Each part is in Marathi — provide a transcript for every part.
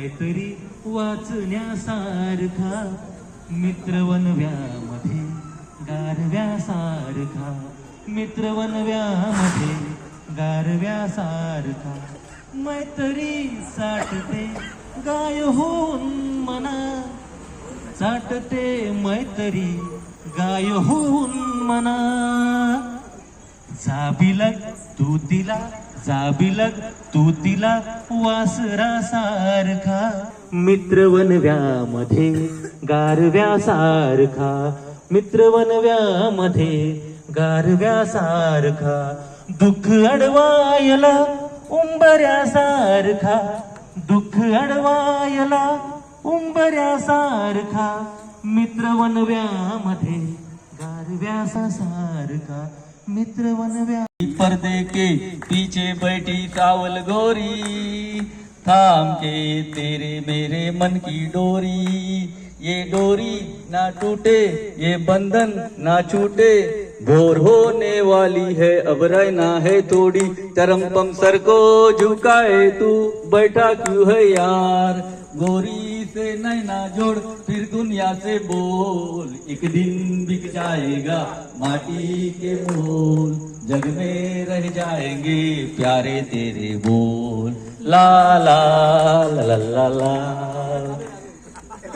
काहीतरी वाचण्यासारखा मित्र वनव्यामध्ये गारव्यासारखा मित्र वनव्यामध्ये गारव्यासारखा. मैत्री साठते गाय होऊन मना. साठते मैत्री गाय होऊन मना. जाबिलग तू तिला जाबिलग तू तिला सारखा मित्रवनव्यामध्ये मध्ये गारव्या सारखा दुःख अडवायला उंबऱ्यासारखा. दुःख अडवायला ओंबऱ्या सारखा मित्रवनव्या मध्ये गारव्यासा सारखा मित्र वनव्या पर्दे के पीछे बैठी चावल गोरी। थाम के तेरे मेरे मन की डोरी। ये डोरी ना टूटे, ये बंधन ना छूटे। भोर होने वाली है, अब रहना है थोड़ी। चरम पम सर को झुकाए तू, बैठा क्यों है यार? गोरी से नैना जोड़, फिर दुनिया से बोल, एक दिन बिक जाएगा माटी के मोल। जग में रह जाएँगे प्यारे तेरे बोल। ला ला ला ला ला ला।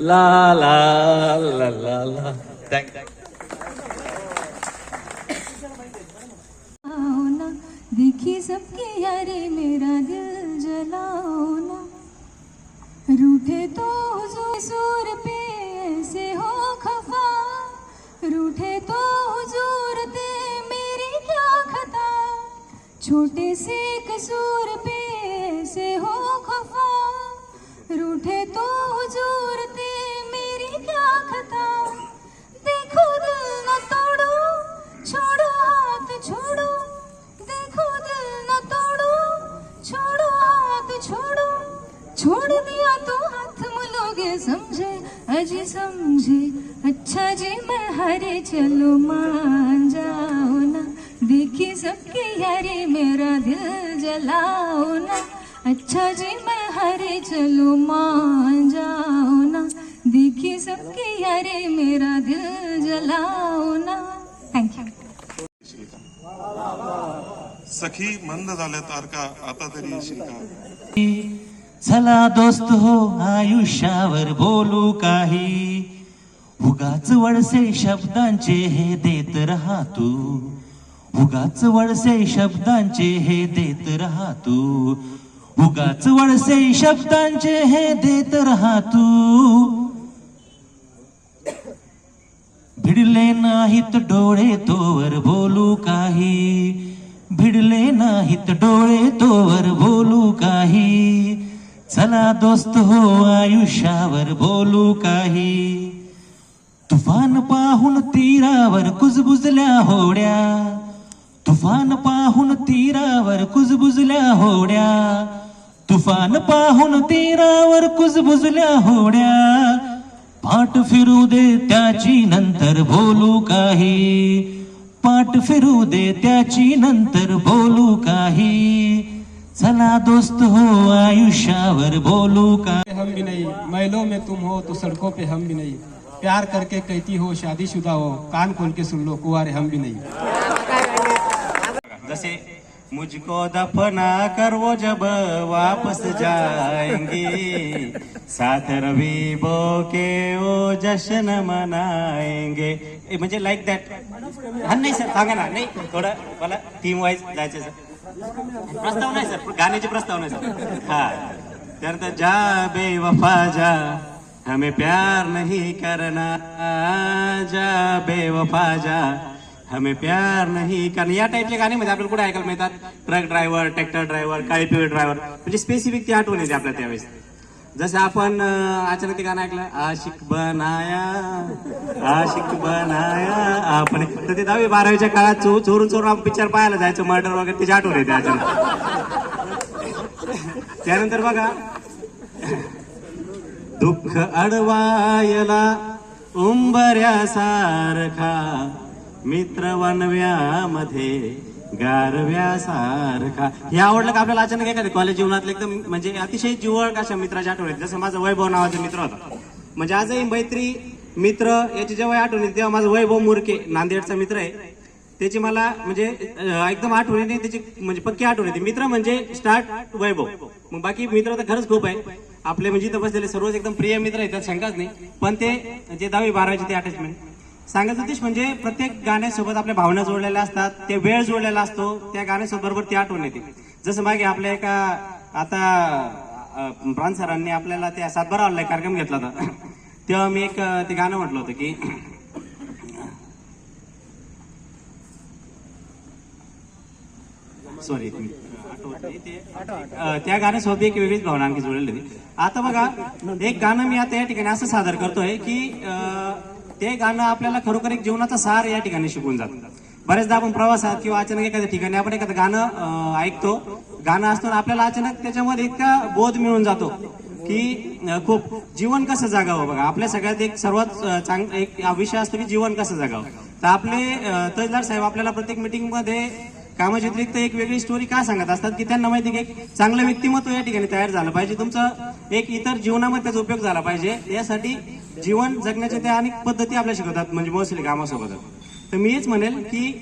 ला ला ला ला ला। थैंक आओ ना, देखी सबके यारे, मेरा दिल जलाओ ना। रूठे तो हुजूर सूर पे ऐसे हो खफा। रूठे तो हुजूर ते मेरी क्या खता। छोटे से कसूर पे ऐसे हो खफा। रूठे तो हुजूर दे समझे। अच्छा जी मैं हरे चलो मान जाओ ना। देखी सबके यारे मेरा दिल जलाओ ना। अच्छा जी मैं हरे चलो मान जाओ ना। देखी सबके यारे मेरा दिल जलाओ ना। थँक यू सखी मंद झाल्या तारका आता तरी येशील का चला दोस्त हो आयुष्यावर बोलू काही. उगाच वळसे शब्दांचे हे देत राहा तू. उगाच वळसे शब्दांचे हे देत राहा तू. उगाच वळसे शब्दांचे हे देत राहा तू. भिडले नाहीत डोळे तोवर बोलू काही. भिडले नाहीत डोळे तोवर बोलू काही. चला दोस्त हो आयुष्यावर बोलू काही. तुफान पाहून तीरावर कुजबुजल्या होड्या. तुफान पाहून तीरावर कुजबुजल्या होड्या. तुफान पाहून तीरावर कुजबुजल्या होड्या. पाठ फिरू दे त्याची नंतर बोलू काही. पाठ फिरू दे त्याची नंतर बोलू काही. चला दोस्त हो आयुषावर बोलू का? हम भी नहीं। महलों में तुम हो तो सड़कों पे हम भी नहीं। प्यार करके कहती हो शादीशुदा हो कान खोल के सुन लो कुआरे हम भी नहीं। जैसे मुझको दफना कर वो जब वापस जाएँगे। साथ रवि बो के वो जश्न मनाएँगे। ए, म्हणजे लाईक दॅट हा नाही सर सांगा ना। नाही थोडं मला टीम वाईज जायचं सर। प्रस्ताव नाही सर. गाण्याचे प्रस्ताव नाही सर. हा. त्यानंतर जा बेवफा जा. हमें प्यार नहीं करना. जा बेवफा जा. हमें प्यार नहीं करना. या टाईपच्या गाण्यामध्ये म्हणजे आपल्याला कुठे ऐकायला मिळतात? ट्रक ड्रायव्हर ट्रॅक्टर ड्रायव्हर काळी पिवळ ड्रायव्हर म्हणजे स्पेसिफिक ती आठवण येते आपल्या त्यावेळेस. जसं आपण अचानक ते गाणं ऐकलं आशिक बनाया आशिक बनाया आपण तर ते दहावी बारावीच्या काळात चो चोरून चोरून आपण पिक्चर पाहायला जायचं मर्डर वगैरे त्याची आठवण येते अचानक. त्यानंतर बघा दुःख अडवायला उंबऱ्यासारखा मित्र वनव्यामध्ये गारव्यासारखा. हे आवडलं का आपल्याला अचानक एखाद्या कॉलेज जीवनातलं एकदम म्हणजे अतिशय जिवळ अशा मित्राच्या आठवण जसं माझा वैभव नावाचा मित्र होता. म्हणजे आजही मैत्री मित्र याची जेव्हा आठवण येते तेव्हा माझा वैभव मुरके नांदेडचा मित्र आहे. त्याची मला म्हणजे एकदम आठवण येते त्याची म्हणजे पक्की आठवण येते. मित्र म्हणजे स्टार्ट वैभव. मग बाकी मित्र तर खरंच खूप आहे. आपले म्हणजे इथं बसलेले सर्वच एकदम प्रिय मित्र आहेत त्यात शंकाच नाही. पण ते जे दहावी बारावीचे ते अटॅचमेंट सांगायचं उद्देश म्हणजे प्रत्येक गाण्यासोबत आपल्या भावना जोडलेल्या असतात ते वेळ जोडलेला असतो त्या गाण्यासोबत बरोबर ती आठवण येते. जसं मागे आपल्या एका आता प्रांत प्राण सरांनी आपल्याला त्या सातबारा ऑनलाईन कार्यक्रम घेतला होता. तेव्हा मी एक ते गाणं म्हटलं होतं की सॉरी त्या गाण्यासोबत एक वेगळीच भावना आणखी जोडलेली होती. आता बघा एक गाणं मी आता या ठिकाणी असं सादर करतोय की ते गाणं आपल्याला खरोखर एक जीवनाचा सार या ठिकाणी शिकून जातं. बरेचदा आपण प्रवासात किंवा अचानक एखाद्या ठिकाणी आपण एखादं गाणं ऐकतो. गाणं असतो आणि आपल्याला अचानक त्याच्यामध्ये इतका बोध मिळून जातो की खूप. जीवन कसं जागावं बघा? आपल्या सगळ्यात एक सर्वात चांग एक विषय असतो की जीवन कसं जगावं? तर आपले तहसीलदार साहेब आपल्याला प्रत्येक मिटिंगमध्ये कामाच्या व्यतिरिक्त एक वेगळी स्टोरी का सांगत असतात? की त्यांना माहिती आहे की एक चांगलं व्यक्तिमत्व या ठिकाणी तयार झालं पाहिजे. तुमचं एक इतर जीवनामध्ये त्याचा उपयोग झाला पाहिजे. यासाठी जीवन जगण्याच्या त्या अनेक पद्धती आपल्या शिकवतात म्हणजे मोस्टली कामासोबत तर मी हेच म्हणेल की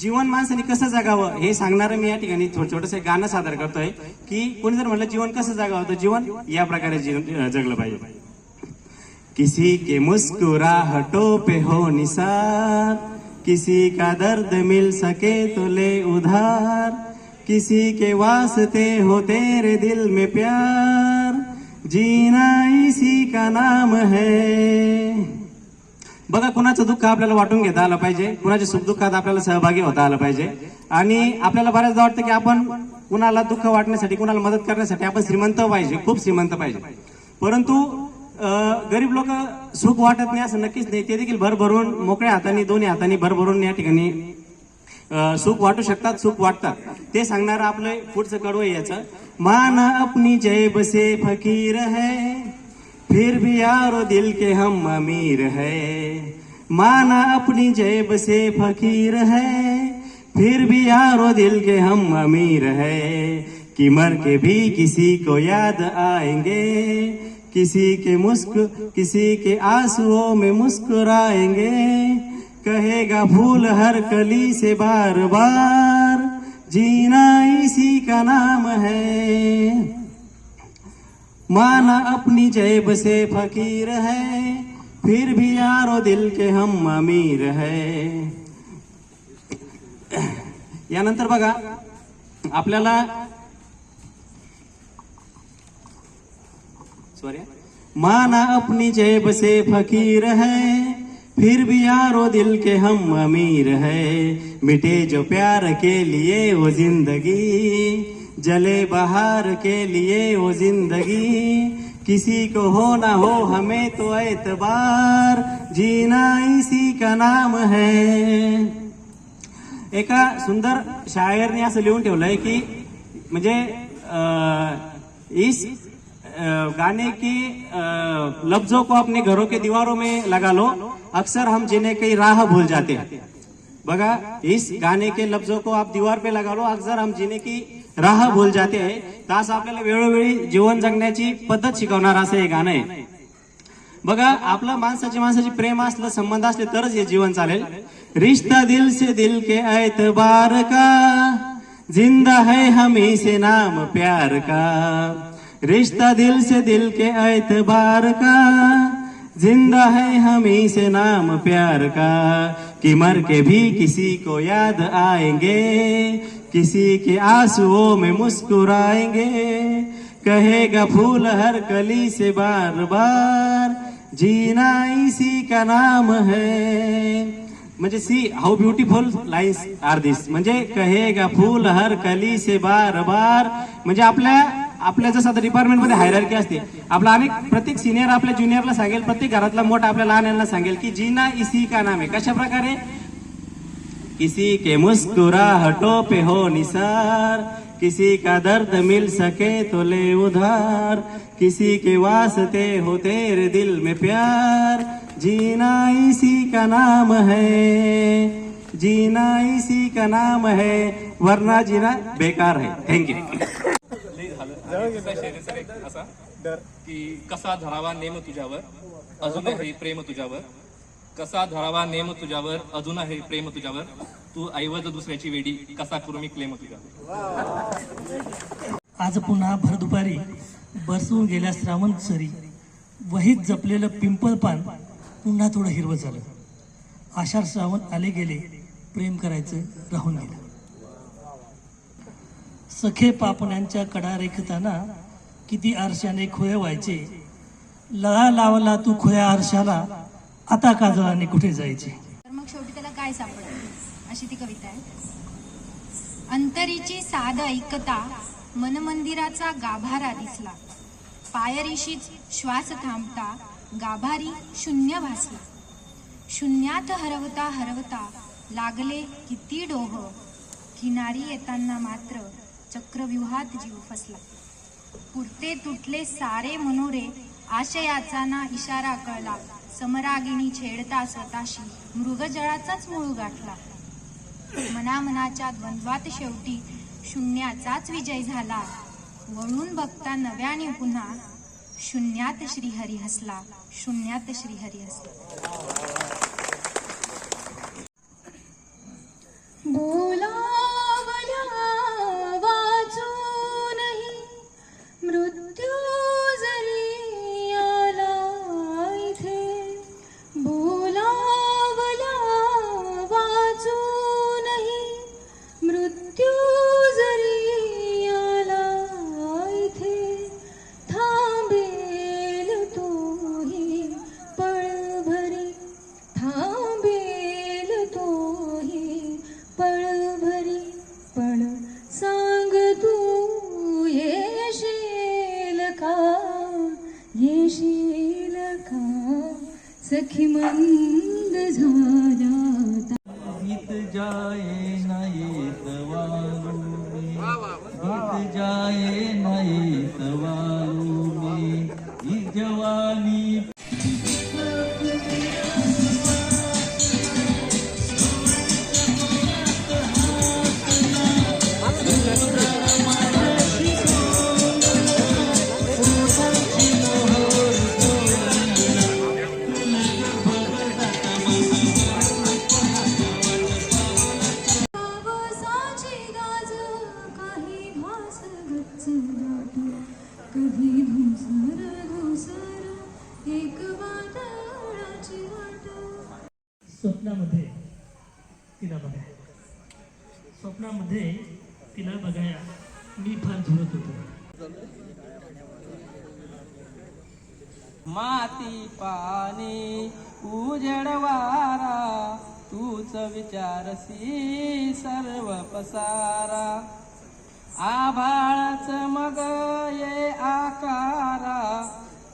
जीवन माणसाने कसं जगावं हे सांगणारं मी या ठिकाणी थोडं छोटस गाणं सादर करतोय की कोणी जर म्हटलं जीवन कसं जगावं? तर जीवन या प्रकारे जीवन जगलं पाहिजे. किसी के मुस्कुराहटों पे हो निसार किसी का दर्द मिल सके तो ले उधार। किसी के वास्ते हो तेरे दिल में प्यार। जीना इसी का नाम है। बघा कुणाचं दुःख आपल्याला वाटून घेता आलं पाहिजे? कुणाच्या सुखदुःखात आपल्याला सहभागी होता आलं पाहिजे? आणि आपल्याला बऱ्याचदा वाटतं की आपण कुणाला दुःख वाटण्यासाठी कुणाला मदत करण्यासाठी आपण श्रीमंत पाहिजे खूप श्रीमंत पाहिजे. परंतु गरीब लोक सुख वाटत नाही असं नक्कीच नाही. ते देखील भरभरून मोकळ्या हाताने दोन्ही हाताने भरभरून या ठिकाणी सुख वाटू शकतात सुख वाटतात. ते सांगणार आपलं पुढचं कडवं याचं. मान अपनी जय से फकीर है फिर भी यारो दिल के हम अमीर है. मान अपनी जेब से फकीर है फिर भी यारो दिल के हम अमीर है. कि मर के भी किसी को याद आएँगे। किसी के मुस्क, किसी के आंसुओं में मुस्कुराएँगे। कहेगा फूल हर कली से बार बार जीना इसी का नाम है। माना अपनी जेब से फकीर है, फिर भी यारो दिल के हम अमीर है। या यानंतर बघा, आपल्याला सॉरी माना अपनी जेब से फकीर है फिर भी यारो दिल के हम अमीर है। मिटे जो प्यार के लिए वो जिंदगी जले बहार के लिए वो जिंदगी। किसी को हो ना हो हमें तो एतबार जीना इसी का नाम है। एका सुंदर शायरने असं लिहून ठेवलंय की म्हणजे इस गाने की लफ्जों को अपने घरों के दीवारों में लगा लो। अक्सर हम जिन्हें कई राह भूल जाते हैं। बघा इस गाने के लफ्जों को आप दीवार पे लगा लो। अक्सर हम जिने की राह भूल जाते हैं तास आपल्याला वेळोवेळी जीवन जगण्याची पद्धत शिकवणार असं हे गाणं आहे. बघा आपलं माणसाची माणसाची प्रेम असलं संबंध असले तरच हे जीवन चालेल. रिश्ता दिल से दिल के एतबार का जिंदा है हमी से नाम प्यार का. रिश्ता दिल से दिल के एतबार का। ज़िंदा है हमी से नाम प्यार का। कि मर के भी किसी को याद आएँगे। किसी के आंसुओं में मुस्कुराएँगे। कहेगा फूल हर कली से बार बार जीना इसी का नाम है। म्हणजे see how beautiful lines are this म्हणजे कहेगा फूल हर कली से बार बार म्हणजे आपल्या आपल्या जसं आता डिपार्टमेंटमध्ये हायरार्की असते आपला अनेक प्रत्येक सिनियर आपल्या ज्युनियरला सांगेल प्रत्येक घरातला मोठा आपल्या लहान यांना सांगेल की जीना इसी का नाम आहे कशा प्रकारे किसी के मुस्कुराहटों पे हो निसार किसी का दर्द मिल सके तो ले उधार किसी के वास्ते हो तेरे दिल में प्यार। जीना इसी का नाम है जीना इसी का नाम है वरना जीना बेकार है। थँक्यू यू असा की कसा धरावा नेम तुझ्यावर अजूनही प्रेम तुझ्यावर. कसा धरावा नेम तुझ्यावर अजून आहे प्रेम तुझ्यावर. तू ऐवज दुसऱ्याची वेडी कसा करू मी क्लेम तुझ्यावर. आज पुन्हा भर दुपारी बरसून गेल्या श्रावण सरी वहीत जपलेलं पिंपळ पान पुन्हा थोडं हिरवं झालं. आषाढ श्रावण आले गेले प्रेम करायचं राहून गेलं. सखे पापण्यांच्या कडा रेखताना किती आरशाने खोये व्हायचे? लळा लावला तू खोया आरशाला आता काजळाने कुठे जायचे? तर मग शेवटी त्याला काय सापडलं? अशी ती कविता आहे. अंतरीची साध ऐकता मनमंदिराचा गाभारा दिसला. पायरीशीच श्वास थांबता गाभारी शून्य भासला. शून्यात हरवता हरवता लागले किती डोह? किनारी येताना मात्र चक्रव्यूहात जीव फसला. पुरते तुटले सारे मनोरे आशयाचा ना इशारा कळला. समरागिणी छेडता स्वतःशी मृगजळाचाच मूळ गाठला. मनामनाच्या द्वंद्वात शेवटी शून्याचाच विजय झाला. वळून बघता नव्याने पुन्हा शून्यात श्रीहरी हसला शून्यात श्रीहरी हसला. स्वप्नामध्ये तिला बघाया मी फार झुरत होतो. माती पाणी उजड वारा तूच विचारसी सर्व पसारा. आभाळच मग ये आकारा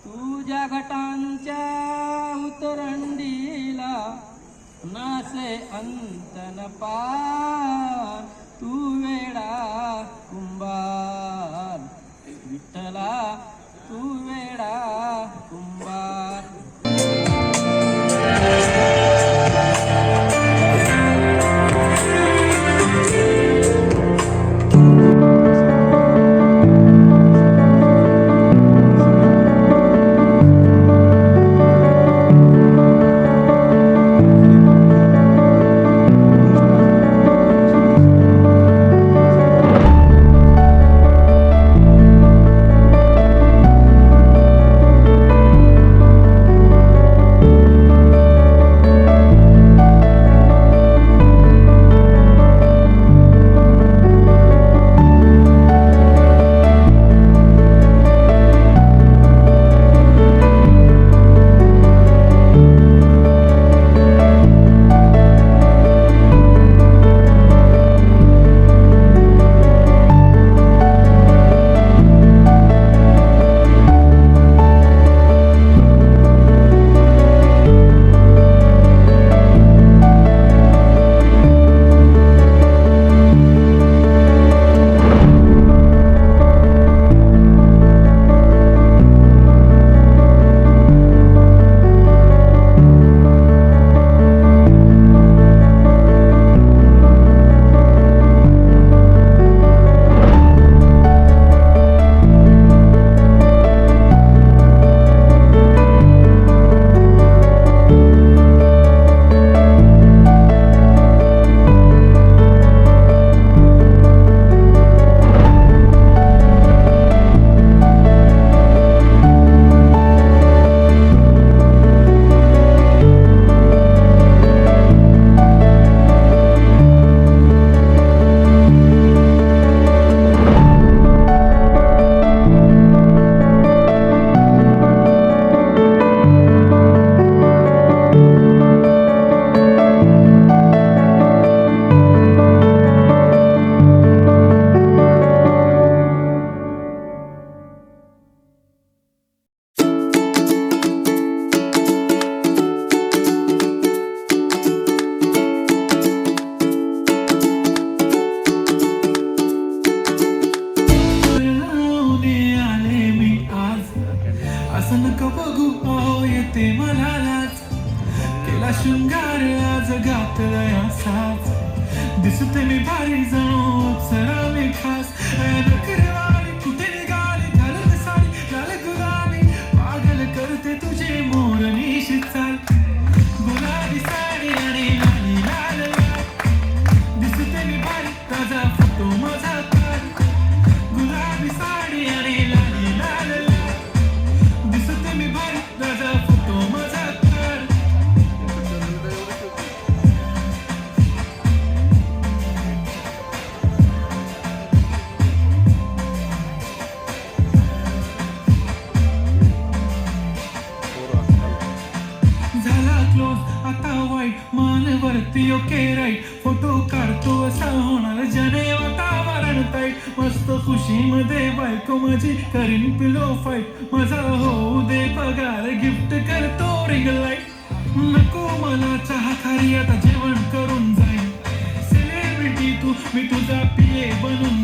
तुझ्या घटांच्या उतरंडी नासे अंत न पार तू वेडा कुंभार. विठ्ठला distant in my body's. आता जेवण करून जाईल सेलिब्रिटी तू मी तुझा पिये बनून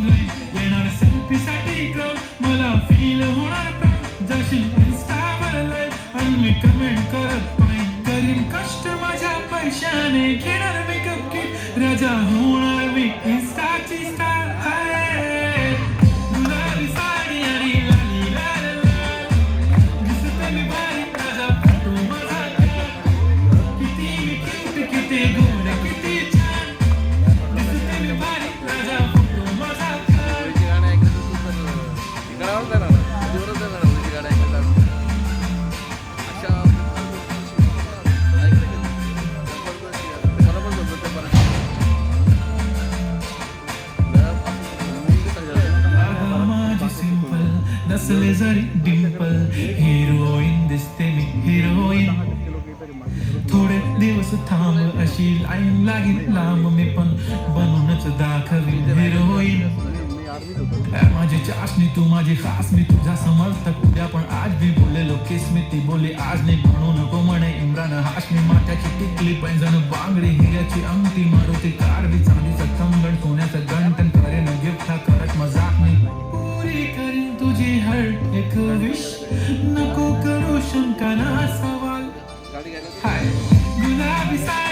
खास मी तुझा समर्थक उद्या पण आज मी बोललेलो केस मी? ती बोली आज नाही म्हणू नको म्हणे इम्रान. हाश मी माथ्याची टिकली पैजन बांगडी. हिऱ्याची अंगठी मारुती कार बी चांदी सत्संगण सोन्याचं गंटन करेन न गिफ्ट करत मजाक नाही पुरी करीन तुझी हर एक विश नको करू शंका ना सवाल. हाय गुलाबी साय